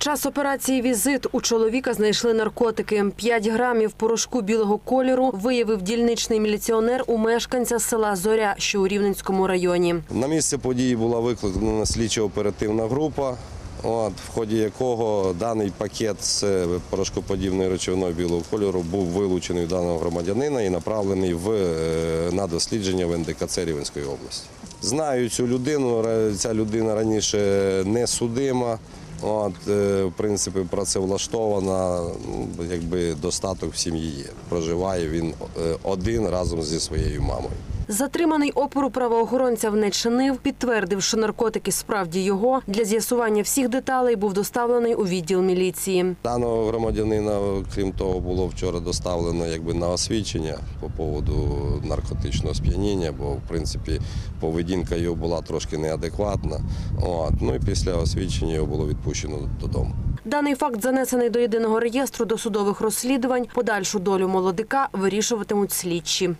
Час операції «Візит» у чоловіка знайшли наркотики. 5 грамів порошку білого кольору виявив дільничний міліціонер у мешканця села Зоря, що у Рівненському районі. На місце події була викликана слідчо-оперативна група, от, в ході якого даний пакет з порошкоподібною речовиною білого кольору був вилучений даного громадянина і направлений в, е, на дослідження в НДКЦ Рівенської області. Знаю цю людину, ця людина раніше не судима. От, е, в принципі, працевлаштована, якби достаток в сім'ї є. Проживає він е, один разом зі своєю мамою. Затриманий опору правоохоронця не чинив, підтвердив, що наркотики справді його. Для з'ясування всіх деталей був доставлений у відділ міліції. Даного громадянина, крім того, було вчора доставлено якби на освідчення по поводу наркотичного сп'яніння, бо в принципі поведінка його була трошки неадекватна. От. Ну і після освідчення його було відпущено додому. Даний факт занесений до єдиного реєстру досудових розслідувань. Подальшу долю молодика вирішуватимуть слідчі.